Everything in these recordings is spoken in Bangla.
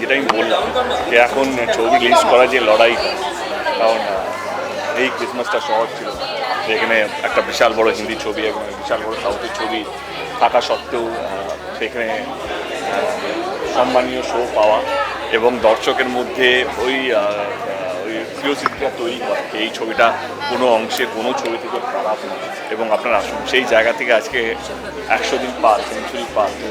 যেটা আমি বললাম যে এখন ছবি রিলিজ করা যে লড়াইটা কারণ এই ক্রিসমাসটা শহর ছিল যেখানে একটা বিশাল বড় হিন্দি ছবি এবং বিশাল বড় সাউথের ছবি থাকা সত্ত্বেও সেখানে সম্মানীয় শো পাওয়া এবং দর্শকের মধ্যে ওই ওই কিউরিওসিটিটা তৈরি করা যে এই ছবিটা কোনো অংশে, কোনো ছবি থেকে খারাপ না এবং আপনার আসুন, সেই জায়গা থেকে আজকে একশো দিন পার সেঞ্চুরি পার, তো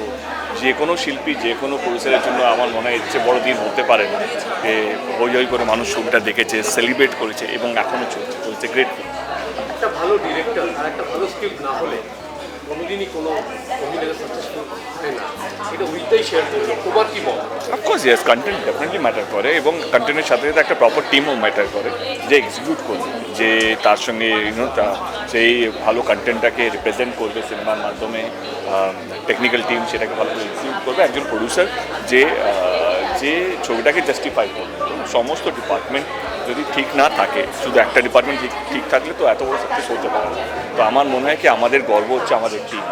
যে কোনো শিল্পী, যে কোনো প্রডিউসারের জন্য আমার মনে হয় এর বড় দিন হতে পারে যে হই হই করে মানুষ ছবিটা দেখেছে সেলিব্রেট করেছে এবং এখনও চলছে চলছে গ্রেট একটা ভালো ডিরেক্টর আর একটা ভালো স্ক্রিপ্ট না হলে কোনোদিনই কোনো অভিনেতা সাকসেসফুল হয় না। ইয়েস কন্টেন্ট ডেফিনেটলি ম্যাটার করে এবং কন্টেন্টের সাথে সাথে একটা প্রপার টিমও ম্যাটার করে, যে এক্সিকিউট করবে, যে তার সঙ্গে ইউনো সেই ভালো কন্টেন্টটাকে রিপ্রেজেন্ট করবে সিনেমার মাধ্যমে টেকনিক্যাল টিম সেটাকে ভালো করে এক্সিকিউট করবে। একজন প্রডিউসার যে যে ছবিটাকে জাস্টিফাই করবে। সমস্ত ডিপার্টমেন্ট যদি ঠিক না থাকে, শুধু একটা ডিপার্টমেন্ট ঠিক ঠিক থাকলে তো এত বড় সাকসেস হতে পারে তো আমার মনে হয় কি, আমাদের গর্ব হচ্ছে আমাদের টিম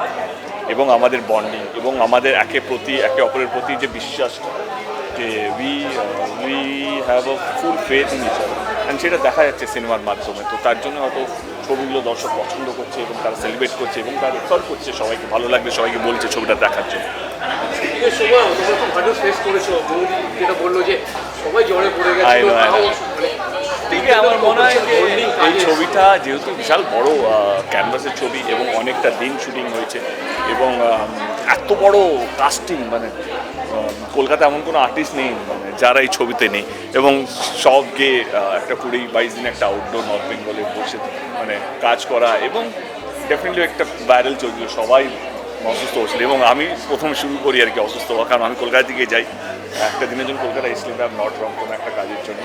এবং আমাদের বন্ডিং এবং আমাদের একে প্রতি, একে অপরের প্রতি যে বিশ্বাসটা, যে we we have a full faith in each and সেটা দেখা যাচ্ছে সিনেমার মাধ্যমে। তো তার জন্য হয়তো ছবিগুলো দর্শক পছন্দ করছে এবং তারা সেলিব্রেট করছে এবং তারা রেফার করছে সবাইকে ভালো লাগবে সবাইকে বলছে ছবিটা দেখার জন্য। এর সময় তোমরা খুব ভালো ফেস করেছ বৌদি যেটা বলল যে সবাই জ্বরে পড়ে know. মানে ঠিক আমার মনে হয় যে এই ছবিটা যেহেতু বিশাল বড় ক্যানভাসের ছবি এবং অনেকটা দিন শুটিং হয়েছে এবং এত বড় কাস্টিং মানে কলকাতা এমন কোনো আর্টিস্ট নেই মানে যারা এই ছবিতে নেই এবং সব গিয়ে আহ, একটা কুড়ি বাইশ দিন একটা আউটডোর নর্থ বেঙ্গলে বসে মানে কাজ করা এবং ডেফিনেটলি একটা ভাইরাল চলছিল সবাই অসুস্থ হয়েছিল এবং আমি প্রথম শুরু করি আর কি অসুস্থ হওয়া কারণ আমি কলকাতা থেকে যাই। একটা দিনের জন্য কলকাতা এসেছিলাম নট রং কোনো একটা কাজের জন্য।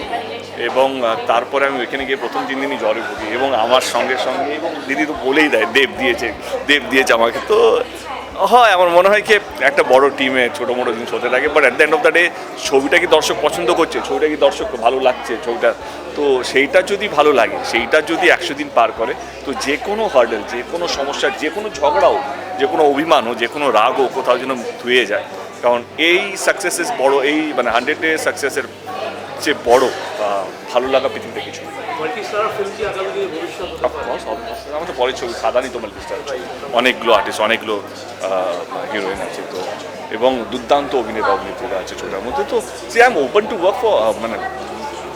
এবং তারপরে আমি ওইখানে গিয়ে প্রথম তিন দিনই জ্বরে ভুগি। এবং আমার সঙ্গে সঙ্গে, এবং দিদি তো বলেই দেয়, দেব দিয়েছে দেব দিয়েছে আমাকে। তো হয়, আমার মনে হয় কি একটা বড় টিমে ছোটো মোটো জিনিস হতে থাকে but at the end of the day ছবিটা কি দর্শক পছন্দ করছে? ছবিটা কি দর্শককে ভালো লাগছে ছবিটা? তো সেইটা যদি ভালো লাগে, সেইটা যদি একশো দিন পার করে, তো যে কোনো হার্ডেল যে কোনো সমস্যার, যে কোনো ঝগড়াও, যে কোনো অভিমানও, যে কোনো রাগও কোথাও যেন ধুয়ে যায়। কারণ এই সাকসেসেস বড়, এই মানে হান্ড্রেড ডে সাকসেসের চেয়ে বড় ভালো লাগা পৃথিবীতে কিছু. আমাদের পরের ছবি সাদানি তোমার লিস্টার অনেকগুলো আর্টিস্ট অনেকগুলো হিরোইন আছে তো। এবং দুর্দান্ত অভিনেতা অভিনেত্রীরা আছে ছবিটার মধ্যে। তো see I'm open to work for মানে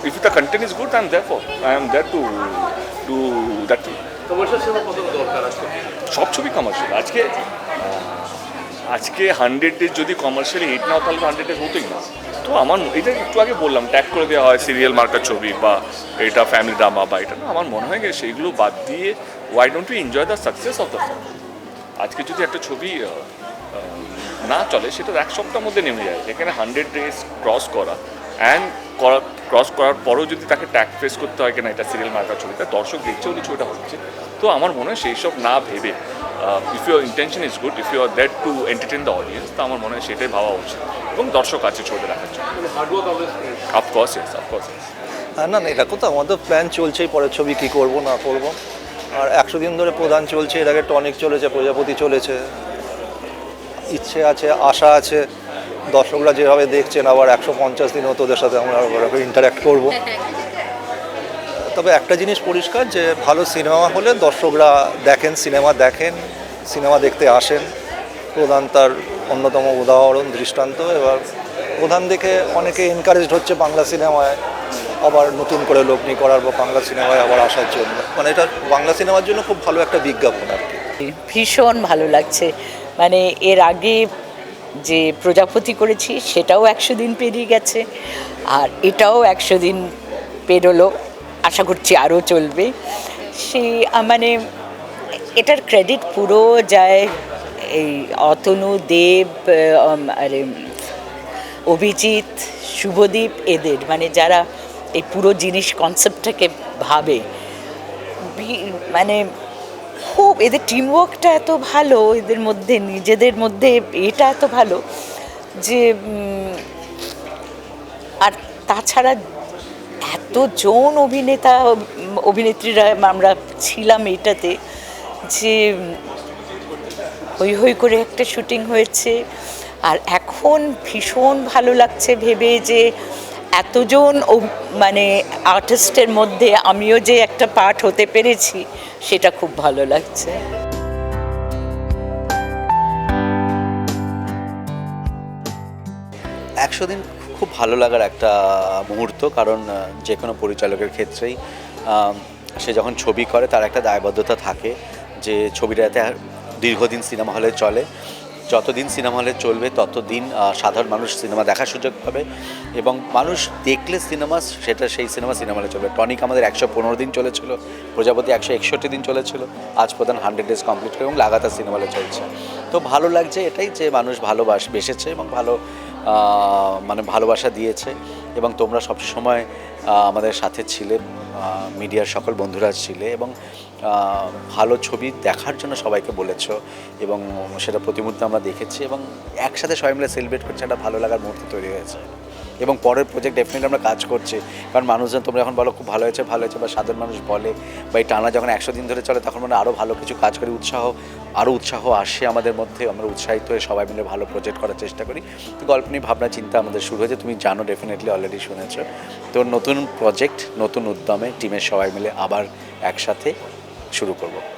if the content is good I'm there for I'm there to to that সব ছবি কমার্শিয়াল আজকে আজকে হান্ড্রেড ডেজ যদি কমার্শিয়ালি হিট না তাহলে হান্ড্রেড ডেজ হতোই না। তো আমার এটা একটু আগে বললাম ট্যাগ করে দেওয়া হয় সিরিয়াল মার্কার ছবি বা এটা ফ্যামিলি ড্রামা বা এটা না, আমার মনে হয় যে সেইগুলো বাদ দিয়ে why don't you enjoy the success of the film আজকে যদি একটা ছবি না চলে, সেটা এক সপ্তাহের মধ্যে নেমে যায় এখানে হান্ড্রেড ডেজ ক্রস করা অ্যান্ড করা ক্রস করার পরেও যদি তাকে ট্যাগ ফেস করতে হয় কিনা, এটা সিরিয়াল মার্কার ছবিটা দর্শক দেখছে বলে ছবিটা হচ্ছে। তো আমার মনে হয় সেই সব না ভেবে if your intention is good if you are that to entertain the audience তো আমার মনে হয় সেটাই ভাবা উচিত। এবং দর্শক আছে ছবিটা দেখার জন্য। অফকোর্স ইয়েস অফকোর্স ইয়েস হ্যাঁ না না এরকম তো আমাদের প্ল্যান চলছেই পরের ছবি কী করব না করব। আর একশো দিন ধরে প্রধান চলছে এর আগে টনিক চলেছে প্রজাপতি চলেছে। ইচ্ছে আছে আশা আছে দর্শকরা যেভাবে দেখছেন আবার একশো পঞ্চাশ দিনও তোদের সাথে আমরা ইন্টারাক্ট করব। তবে একটা জিনিস পরিষ্কার যে ভালো সিনেমা হলে দর্শকরা দেখেন সিনেমা দেখেন সিনেমা দেখতে আসেন। প্রধান তার অন্যতম উদাহরণ, দৃষ্টান্ত। এবার প্রধান দেখে অনেকে এনকারেজড হচ্ছে বাংলা সিনেমায়, আবার নতুন করে লগ্নি করার বা বাংলা সিনেমায় আবার আসার জন্য। মানে এটা বাংলা সিনেমার জন্য খুব ভালো একটা বিজ্ঞাপন আর কি। ভীষণ ভালো লাগছে। মানে এর আগে যে প্রজাপতি করেছি, সেটাও একশো দিন পেরিয়ে গেছে, আর এটাও একশো দিন পেরোলো। আশা করছি আরও চলবে। সে মানে এটার ক্রেডিট পুরো যায় এই অতনু, দেব আরে, অভিজিৎ, শুভদীপ এদের মানে যারা এই পুরো জিনিস কনসেপ্টটাকে ভাবে মানে খুব, এদের টিমওয়ার্কটা এত ভালো, এদের মধ্যে, নিজেদের মধ্যে এটা এত ভালো যে আর তাছাড়া এতজন অভিনেতা অভিনেত্রীরা আমরা ছিলাম এটাতে যে হই হই করে একটা শুটিং হয়েছে। আর এখন ভীষণ ভালো লাগছে ভেবে যে এতজন মানে আর্টিস্টের মধ্যে আমিও যে একটা পার্ট হতে পেরেছি, সেটা খুব ভালো লাগছে। একশো দিন খুব ভালো লাগার একটা মুহূর্ত, কারণ যে কোনো পরিচালকের ক্ষেত্রেই সে যখন ছবি করে, তার একটা দায়বদ্ধতা থাকে যে ছবিটা যাতে আর দীর্ঘদিন সিনেমা হলে চলে। যতদিন সিনেমা হলে চলবে, ততদিন সাধারণ মানুষ সিনেমা দেখার সুযোগ পাবে এবং মানুষ দেখলে সিনেমা, সেটা সেই সিনেমা সিনেমা হলে চলবে। টনিক আমাদের একশো পনেরো দিন চলেছিল, প্রজাপতি একশো একষট্টি দিন চলেছিল, আজ প্রধান হান্ড্রেড ডেজ কমপ্লিট করে এবং লাগাতার সিনেমা হলে চলছে। তো ভালো লাগছে এটাই যে মানুষ ভালোবাস, বেসেছে এবং ভালো মানে ভালোবাসা দিয়েছে এবং তোমরা সবসময় আমাদের সাথে ছিলে। মিডিয়ার সকল বন্ধুরা ছিলে এবং ভালো ছবি দেখার জন্য সবাইকে বলেছ এবং সেটা প্রতিমূর্তি আমরা দেখেছি এবং একসাথে সবাই মিলে সেলিব্রেট করছে, একটা ভালো লাগার মুহূর্ত তৈরি হয়েছে। এবং পরের প্রজেক্ট ডেফিনেটলি আমরা কাজ করছি। কারণ মানুষজন তোমরা এখন বলো, খুব ভালো হয়েছে ভালো হয়েছে, বা সাধারণ মানুষ বলে, বা এই টানা যখন একশো দিন ধরে চলে, তখন মানে আরও ভালো কিছু কাজ করি, উৎসাহ আরও উৎসাহ আসে আমাদের মধ্যে। আমরা উৎসাহিত হয়ে সবাই মিলে ভালো প্রজেক্ট করার চেষ্টা করি। তো গল্প নিয়ে ভাবনা, চিন্তা আমাদের শুরু হয়েছে। তুমি জানো ডেফিনেটলি অলরেডি শুনেছো। তো নতুন প্রজেক্ট নতুন উদ্যমে টিমের সবাই মিলে আবার একসাথে শুরু করব।